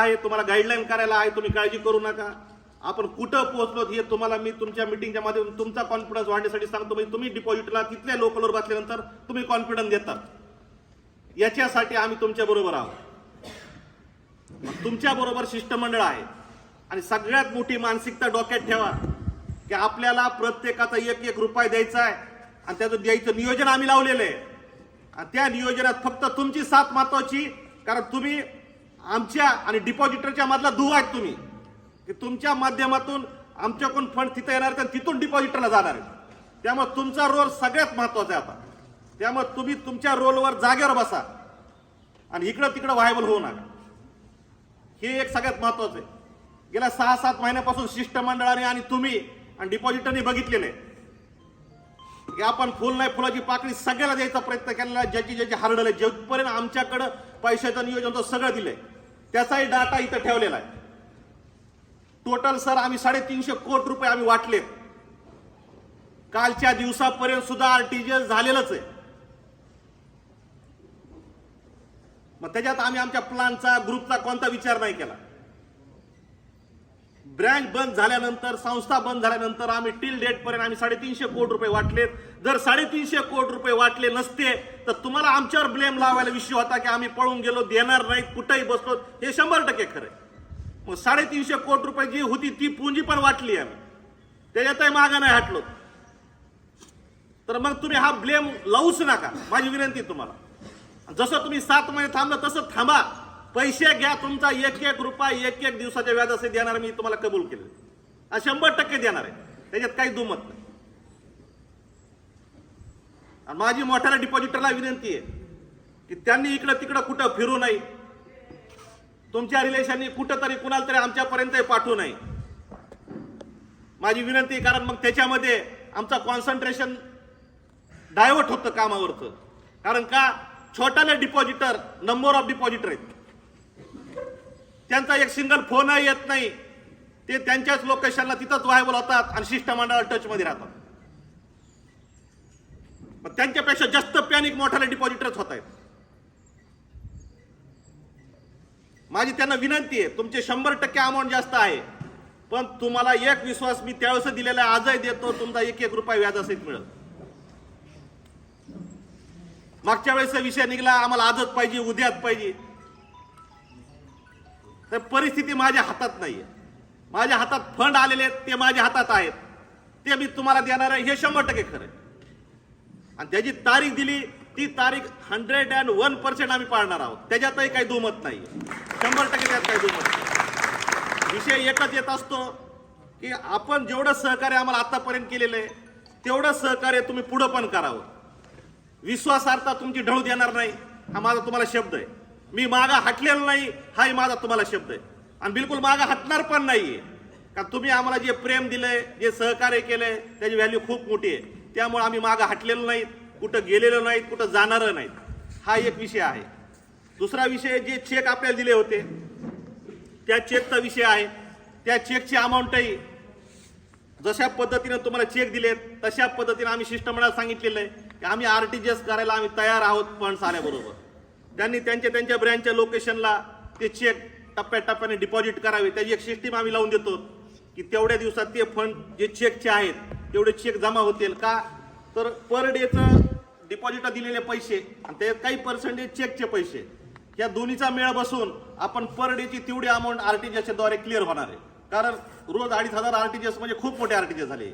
आहे तुम्हाला गाईडलाईन करायला आहे तुम्ही काळजी करू नका. आपण कुठं पोहोचलो हे तुम्हाला मी तुमच्या मिटिंगच्या माध्यमातून तुमचा कॉन्फिडन्स वाढण्यासाठी सांगतो. म्हणजे तुम्ही डिपॉझिटला तिथल्या लोकलवर बसल्यानंतर तुम्ही कॉन्फिडन्स देतात याच्यासाठी आम्ही तुमच्या बरोबर आहोत. तुमच्या बरोबर शिष्टमंडळ आहे. आणि सगळ्यात मोठी मानसिकता डोक्यात ठेवा की आपल्याला प्रत्येकाचा एक एक रुपये द्यायचा आहे. आणि त्याचं द्यायचं नियोजन आम्ही लावलेलं आहे. आणि त्या नियोजनात फक्त तुमची साथ महत्वाची कारण तुम्ही आमच्या आणि डिपॉझिटरच्या मधला दुवा आहेत तुम्ही. की तुमच्या माध्यमातून आमच्याकडून फंड तिथं येणार आणि तिथून डिपॉझिटरला जाणार आहे त्यामुळे तुमचा रोल सगळ्यात महत्त्वाचा आहे आता. त्यामुळे तुम्ही तुमच्या रोलवर जागेवर बसा. आणि इकडं तिकडं व्हायबल होऊ नका. हे एक सगळ्यात महत्वाचं आहे. गेल्या सहा सात महिन्यापासून शिष्टमंडळाने आणि तुम्ही आणि डिपॉझिटरने बघितलेले आहे. की आपण फुल नाही फुलाची पाकळी सगळ्याला द्यायचा प्रयत्न केलेला ज्याची ज्याची हरडले जेपर्यंत आमच्याकडं पैशाचं नियोजन तो सगळं दिलंय. त्याचाही डाटा इथं ठेवलेला आहे. टोटल सर आम्ही साडेतीनशे कोटी रुपये आम्ही वाटले. कालच्या दिवसापर्यंत सुद्धा आरटीजीएस झालेलंच आहे. मग त्याच्यात आम्ही आमच्या प्लानचा ग्रुपचा कोणता विचार नाही केला. ब्रँच बंद झाल्यानंतर संस्था बंद झाल्यानंतर आम्ही टिल डेट पर्यंत आम्ही साडेतीनशे कोटी रुपये वाटलेत. जर साडेतीनशे कोटी रुपये वाटले नसते तर तुम्हाला आमच्यावर ब्लेम लावायला विषय होता की आम्ही पळून गेलो देणार नाहीत कुठंही बसलो. हे शंभर टक्के खरं मग साडेतीनशे कोटी रुपये जी होती ती पुंजी पण वाटली आम्ही. त्याच्यातही मागं नाही हटलो. तर मग तुम्ही हा ब्लेम लावूच नका. माझी विनंती तुम्हाला. जसं तुम्ही सात महिने थांबलं तसं थांबा. पैसे घ्या तुमचा एक एक रुपया एक एक दिवसाच्या व्याज असे देणार मी तुम्हाला कबूल केले. शंभर टक्के देणार आहे. त्याच्यात काही दुमत नाही. आणि माझी मोठ्याला डिपॉझिटरला विनंती आहे की त्यांनी इकडं तिकडं कुठं फिरू नये. तुमच्या रिलेशननी कुठं तरी कुणाला तरी आमच्यापर्यंत पाठवू नये. माझी विनंती आहे, कारण मग त्याच्यामध्ये आमचा कॉन्सन्ट्रेशन डायव्हर्ट होतं कामावरचं. कारण का? छोट्याले डिपॉझिटर नंबर ऑफ डिपॉझिटर आहेत. त्यांचा एक सिंगल फोनही येत नाही. ते त्यांच्याच लोकेशनला तिथंच व्हायबल होतात आणि शिष्टमंडळाला टचमध्ये राहतात. मग त्यांच्यापेक्षा जास्त पॅनिक मोठ्याला डिपॉझिटरच होत आहेत. माझी त्यांना विनंती आहे तुमचे शंभर टक्के अमाऊंट जास्त आहे. पण तुम्हाला एक विश्वास मी त्यावेळेस दिलेला आहे आजही देतो तुमचा एक एक रुपया व्याज असेल मिळत मागच्या वेळेसचा विषय निघाला आम्हाला आजच पाहिजे उद्याच पाहिजे. तर परिस्थिती माझ्या हातात नाहीये. माझ्या हातात फंड आलेले आहेत ते माझ्या हातात आहेत. ते मी तुम्हाला देणार आहे हे शंभर टक्के खरं आहे. आणि त्याची तारीख दिली ती तारीख हंड्रेड अँड वन पर्सेंट आम्ही पाळणार आहोत. त्याच्यातही काही दुमत नाही शंभर टक्के त्यात काही दुमत नाही विषय एकच येत असतो की आपण जेवढं सहकार्य आम्हाला आतापर्यंत केलेलं आहे तेवढं सहकार्य तुम्ही पुढं पण करावं. विश्वासार्हता तुमची ढळू देणार नाही हा माझा तुम्हाला शब्द आहे. मी मागा हटलेलं नाही हाही माझा तुम्हाला शब्द आहे. आणि बिलकुल मागा हटणार पण नाही कारण तुम्ही आम्हाला जे प्रेम दिलंय जे सहकार्य केलंय त्याची व्हॅल्यू खूप मोठी आहे. त्यामुळे आम्ही मागं हटलेलो नाहीत कुठं गेलेलो नाहीत कुठं जाणार नाहीत. हा एक विषय आहे. दुसरा विषय जे चेक आपल्याला दिले होते त्या चेकचा विषय आहे. त्या चेकची अमाऊंटही जशा पद्धतीनं तुम्हाला चेक दिलेत तशा पद्धतीनं आम्ही शिष्टमंडळाला सांगितलेलं आहे की आम्ही आर टी जी एस करायला आम्ही तयार आहोत पण आल्याबरोबर त्यांनी त्यांच्या त्यांच्या ब्रँचच्या लोकेशनला ते चेक टप्प्याटप्प्याने डिपॉझिट करावे. त्याची एक सिस्टीम आम्ही लावून देतो की तेवढ्या दिवसात ते फंड जे चेकचे आहेत तेवढे चेक जमा होतील का? तर पर डेचं डिपॉझिट दिलेले पैसे आणि त्याच्यात काही पर्सेंटेज चेकचे पैसे. या दोन्हीचा मेळ बसून आपण पर डेची तेवढी अमाऊंट आर टी जी द्वारे क्लिअर होणार आहे. कारण रोज अडीच हजार आर टी म्हणजे खूप मोठे आर आरटीजीएस झाले.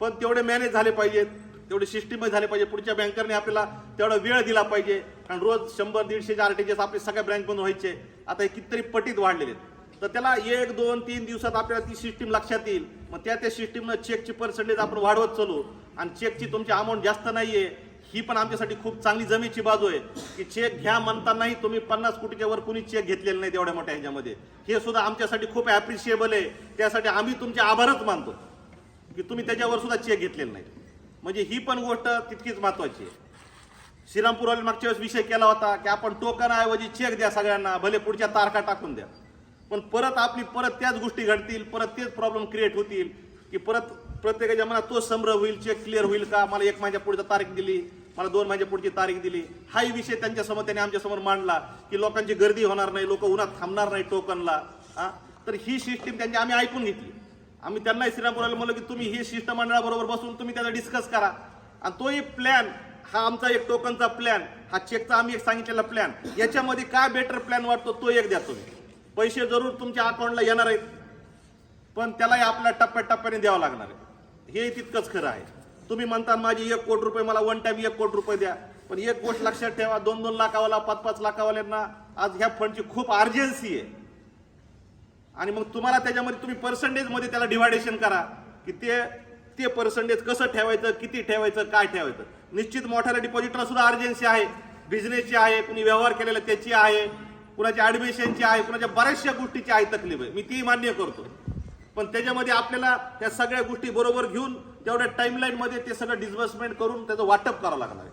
पण तेवढे मॅनेज झाले पाहिजेत. तेवढे सिस्टीम झाले पाहिजे. पुढच्या बँकरने आपल्याला तेवढा वेळ दिला पाहिजे. कारण रोज शंभर दीडशेचे दीडशे आरटीजीएस आपले सगळ्या बँकमधून व्हायचे. आता हे कितीतरी पटीत वाढलेले आहेत. तर त्याला एक दोन तीन दिवसात आपल्याला ती सिस्टीम लक्षात येईल. मग त्या त्या सिस्टीमनं चेकची पर्सेंटेज आपण वाढवत चालू. आणि चेकची तुमची अमाऊंट जास्त नाही आहे ही पण आमच्यासाठी खूप चांगली जमीची बाजू आहे. की चेक घ्या म्हणतानाही तुम्ही पन्नास कोटीच्या वर कुणी चेक घेतलेले नाही तेवढ्या मोठ्या ह्याच्यामध्ये. हे सुद्धा आमच्यासाठी खूप ॲप्रिशिएबल आहे. त्यासाठी आम्ही तुमचे आभारच मानतो. की तुम्ही त्याच्यावर सुद्धा चेक घेतलेले नाही. म्हणजे ही पण गोष्ट तितकीच महत्वाची आहे. श्रीरामपूरवाले मागच्या वेळेस विषय केला होता की आपण टोकनाऐवजी चेक द्या सगळ्यांना भले पुढच्या तारखा टाकून द्या. पण परत आपली परत त्याच गोष्टी घडतील परत तेच प्रॉब्लेम क्रिएट होतील की परत प्रत्येकाच्या मनात तोच संभ्रम होईल चेक क्लिअर होईल का? मला एक महिन्या पुढची तारीख दिली मला दोन महिन्या पुढची तारीख दिली. हाही विषय त्यांच्यासमोर त्यांनी आमच्यासमोर मांडला की लोकांची गर्दी होणार नाही लोक उन्हात थांबणार नाही टोकनला. हा तर ही सिस्टीम त्यांची आम्ही ऐकून घेतली. आम्ही त्यांनाही श्रीरामपुराला म्हणलं की तुम्ही ही शिष्टमंडळाबरोबर बसून तुम्ही त्याचा डिस्कस करा. आणि तोही प्लॅन हा आमचा एक टोकनचा प्लॅन हा चेकचा आम्ही एक सांगितलेला प्लॅन याच्यामध्ये काय बेटर प्लॅन वाटतो तो एक द्या तुम्ही. पैसे जरूर तुमच्या अकाउंटला येणार आहेत पण त्यालाही आपल्या टप्प्याटप्प्याने द्यावं लागणार आहे. हे तितकंच खरं आहे. तुम्ही म्हणता माझी एक कोटी रुपये मला वन टाईम एक कोटी रुपये द्या. पण एक गोष्ट लक्षात ठेवा दोन दोन लाखावाला पाच पाच लाखावाल्यांना आज ह्या फंडची खूप अर्जन्सी आहे. आणि मग तुम्हाला त्याच्यामध्ये तुम्ही पर्सेंटेजमध्ये त्याला डिव्हायडेशन करा. की ते ते पर्सेंटेज कसं ठेवायचं किती ठेवायचं काय ठेवायचं. निश्चित मोठ्याला डिपॉझिटला सुद्धा अर्जन्सी आहे. बिझनेसची आहे कुणी व्यवहार केलेला त्याची आहे कुणाच्या ॲडमिशनची आहे कुणाच्या बऱ्याचशा गोष्टीची आहे तकलीफ आहे. मी ती मान्य करतो. पण त्याच्यामध्ये आपल्याला त्या सगळ्या गोष्टी बरोबर घेऊन तेवढ्या टाईमलाईनमध्ये ते सगळं डिस्बर्समेंट करून त्याचं वाटप करावं लागणार आहे.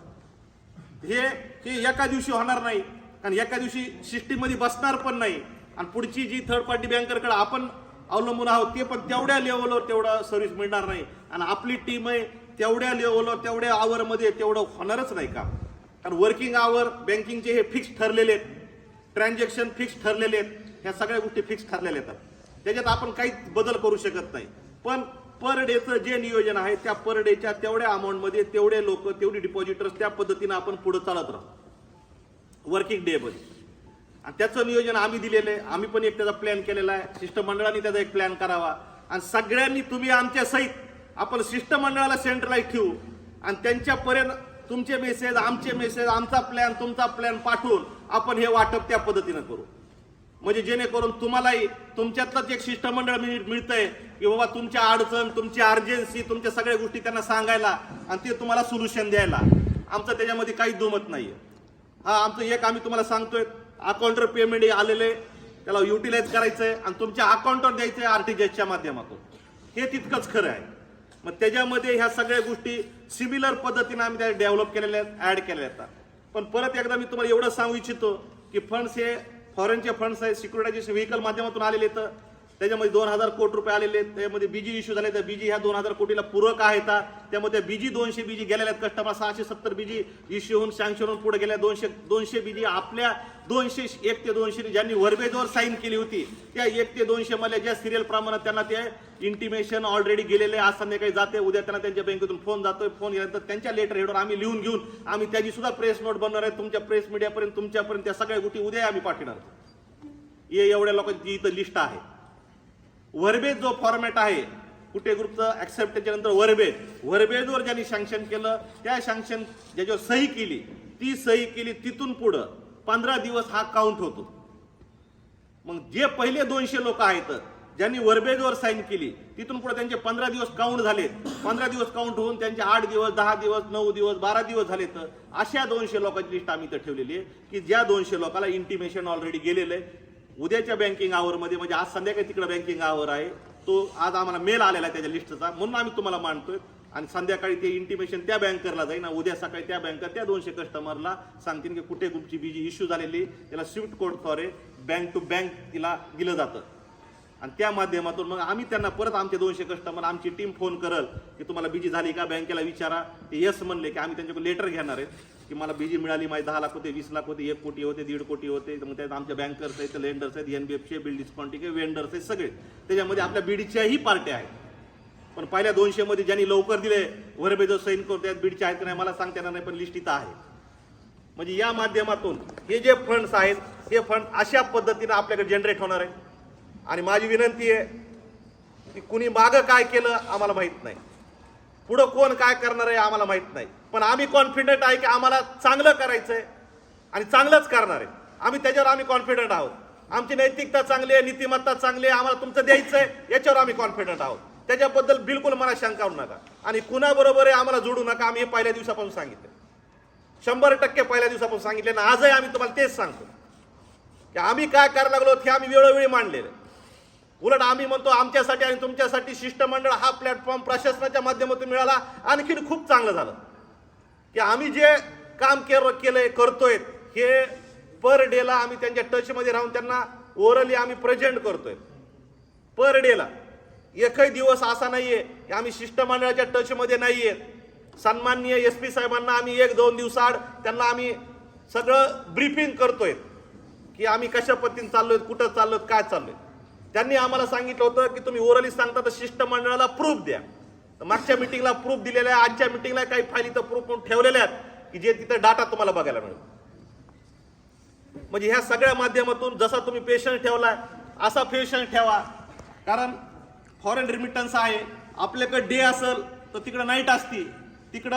हे हे एका दिवशी होणार नाही. कारण एका दिवशी सिस्टीममध्ये बसणार पण नाही. आणि पुढची जी थर्ड पार्टी बँकरकडे आपण अवलंबून आहोत ते पण तेवढ्या लेवलवर तेवढं सर्व्हिस मिळणार नाही. आणि आपली टीम आहे तेवढ्या लेवलवर तेवढ्या आवरमध्ये तेवढं होणारच नाही का कारण वर्किंग आवर बँकिंगचे हे फिक्स ठरलेले आहेत. ट्रान्झॅक्शन फिक्स ठरलेले आहेत. ह्या सगळ्या गोष्टी फिक्स ठरलेल्या आहेत. त्याच्यात आपण काहीच बदल करू शकत नाही. पण पर डेचं जे नियोजन आहे त्या पर डेच्या तेवढ्या अमाऊंटमध्ये तेवढे लोक तेवढी डिपॉझिटर्स त्या पद्धतीनं आपण पुढे चालत राहू. वर्किंग डे मध्ये. आणि त्याचं नियोजन आम्ही दिलेलं आहे. आम्ही पण एक त्याचा प्लॅन केलेला आहे. शिष्टमंडळाने त्याचा एक प्लॅन करावा. आणि सगळ्यांनी तुम्ही आमच्या सहित आपण शिष्टमंडळाला सेंट्रलाइज ठेवू. आणि त्यांच्यापर्यंत तुमचे मेसेज आमचे मेसेज आमचा प्लॅन तुमचा प्लॅन पाठवून आपण हे वाटप त्या पद्धतीनं करू. म्हणजे जेणेकरून तुम्हालाही तुमच्यातलंच एक शिष्टमंडळ मिळ- मिळतंय की बाबा तुमच्या अडचण तुमची अर्जन्सी तुमच्या सगळ्या गोष्टी त्यांना सांगायला आणि ते तुम्हाला सोल्युशन द्यायला. आमचं त्याच्यामध्ये काही दुमत नाहीये. हा आमचं एक आम्ही तुम्हाला सांगतोय अकाउंटवर पेमेंट आलेले त्याला युटिलाइज करायचंय आणि तुमच्या अकाउंटवर द्यायचंय आरटीजीएसच्या माध्यमातून. हे तितकंच खरं आहे. मग त्याच्यामध्ये ह्या सगळ्या गोष्टी सिमिलर पद्धतीने आम्ही त्या डेव्हलप केलेल्या आहेत ऍड केलेल्या आहेत. पण परत एकदा मी तुम्हाला एवढं सांगू इच्छितो की फंड्स हे फॉरेनचे फंड्स आहे सिक्युरिटायझेशन व्हेकल माध्यमातून आलेले आहेत. त्याच्यामध्ये दोन हजार कोटी रुपये आलेले आहेत. त्यामध्ये बीजी इश्यू झाले तर बीजी ह्या दोन हजार कोटीला पूरक आहेत. त्यामध्ये बीजी दोनशे बीजी गेलेल्या आहेत. कस्टमर सहाशे सत्तर बीजी इश्यू होऊन सँक्शन होऊन पुढे गेल्या दोनशे दोनशे बीजी आपल्या दोनशे एक ते दोनशे ज्यांनी वरबेजवर साईन केली होती त्या एक ते दोनशे मध्ये ज्या सिरियल प्रमाणात त्यांना ते इंटिमेशन ऑलरेडी गेलेले आज संध्याकाळी जाते उद्या त्यांना त्यांच्या बँकेतून फोन जातोय. फोन गेल्यानंतर त्यांच्या लेटर हेडवर आम्ही लिहून घेऊन आम्ही त्याची सुद्धा प्रेस नोट बनवणार आहे. तुमच्या प्रेस मीडियापर्यंत तुमच्यापर्यंत त्या सगळ्या गोष्टी उद्या आम्ही पाठवणार एवढ्या लोकांची इथं लिस्ट आहे. वर्बेज जो फॉर्मॅट आहे कुठे ग्रुपचं ऍक्सेप्ट त्याच्यानंतर वरबेज वरबेजवर ज्यांनी सँक्शन केलं त्या सँक्शन ज्याच्यावर सही केली ती सही केली तिथून पुढं. पंधरा दिवस हा काउंट होतो. मग जे पहिले दोनशे लोक आहेत ज्यांनी वर्बेजवर साईन केली तिथून पुढे त्यांचे पंधरा दिवस काउंट झाले पंधरा दिवस काउंट होऊन त्यांचे आठ दिवस दहा दिवस नऊ दिवस बारा दिवस झाले तर अशा दोनशे लोकांची लिस्ट आम्ही इथं ठेवलेली आहे की ज्या दोनशे लोकांना इंटिमेशन ऑलरेडी गेलेलं आहे उद्याच्या बँकिंग आवरमध्ये म्हणजे आज संध्याकाळी तिकडे बँकिंग आवर आहे तो आज आम्हाला मेल आलेला आहे त्याच्या लिस्टचा म्हणून आम्ही तुम्हाला मांडतोय. आणि संध्याकाळी ते इंटिमेशन त्या बँकरला जाईल ना उद्या सकाळी त्या बँकर त्या दोनशे कस्टमरला सांगतील की कुठे कुठची बीजी इश्यू झालेली त्याला swift code for bank to bank तिला दिलं जातं. आणि त्या माध्यमातून मग आम्ही त्यांना परत आमचे दोनशे कस्टमर आमची टीम फोन करल की तुम्हाला बीजी झाली का? बँकेला विचारा. ते यस म्हणले की आम्ही त्यांच्याकडे लेटर घेणार आहेत की मला बीजी मिळाली माझी दहा लाख होते वीस लाख होते एक कोटी होते दीड कोटी होते. मग त्यात आमच्या बँकर्स आहेत लेंडर्स आहेत N B NBFC bill discounting vendors आहेत सगळे. त्याच्यामध्ये आपल्या बीडीच्याही पार्ट्या आहेत. पण पहिल्या दोनशेमध्ये ज्यांनी लवकर दिले वरबेजो सैन करतो त्यात बीडच्या आहेत की नाही मला सांगता येणार नाही पण लिस्ट इथं आहे. म्हणजे या माध्यमातून हे जे फंड्स आहेत हे फंड अशा पद्धतीनं आपल्याकडे जनरेट होणार आहे. आणि माझी विनंती आहे की कुणी मागं काय केलं आम्हाला माहीत नाही. पुढं कोण काय करणार आहे आम्हाला माहीत नाही. पण आम्ही कॉन्फिडंट आहे की आम्हाला चांगलं करायचंय आणि चांगलंच करणार आहे. आम्ही त्याच्यावर आम्ही कॉन्फिडंट आहोत. आमची नैतिकता चांगली आहे नीतिमत्ता चांगली आहे आम्हाला तुमचं द्यायचं आहे याच्यावर आम्ही कॉन्फिडंट आहोत. त्याच्याबद्दल बिलकुल मला शंका होऊ नका. आणि कुणाबरोबर आहे आम्हाला जोडू नका आम्ही हे पहिल्या दिवसापासून सांगितलं शंभर टक्के पहिल्या दिवसापासून सांगितले ना आजही आम्ही तुम्हाला तेच सांगतो. की आम्ही काय करायला लागलो हे आम्ही वेळोवेळी मांडलेलं उलट आम्ही म्हणतो आमच्यासाठी आणि तुमच्यासाठी शिष्टमंडळ हा प्लॅटफॉर्म प्रशासनाच्या माध्यमातून मिळाला. आणखीन खूप चांगलं झालं. की आम्ही जे काम केलं केलंय करतोय हे पर डेला आम्ही त्यांच्या टचमध्ये राहून त्यांना ओरली आम्ही प्रेझेंट करतोय. पर डेला एकही दिवस असा नाहीये की आम्ही शिष्टमंडळाच्या टचमध्ये नाहीये. सन्माननीय एस पी साहेबांना आम्ही एक दोन दिवसाआड त्यांना आम्ही सगळं ब्रीफिंग करतोय. की आम्ही कशा पद्धतीने चाललोय कुठं चाललोय काय चाललोय. त्यांनी आम्हाला सांगितलं होतं की तुम्ही ओरली सांगता तर शिष्टमंडळाला प्रूफ द्या. तर मागच्या मिटिंगला प्रूफ दिलेला आहे आजच्या मिटिंगला काही फायली इथं प्रूफ म्हणून ठेवलेल्या आहेत की जे तिथं डाटा तुम्हाला बघायला मिळेल. म्हणजे ह्या सगळ्या माध्यमातून जसा तुम्ही पेशंट ठेवलाय असा पेशंट ठेवा. कारण फॉरेन रिमिटन्स आहे आपल्याकडे डे असेल तर तिकडं नाईट असती. तिकडं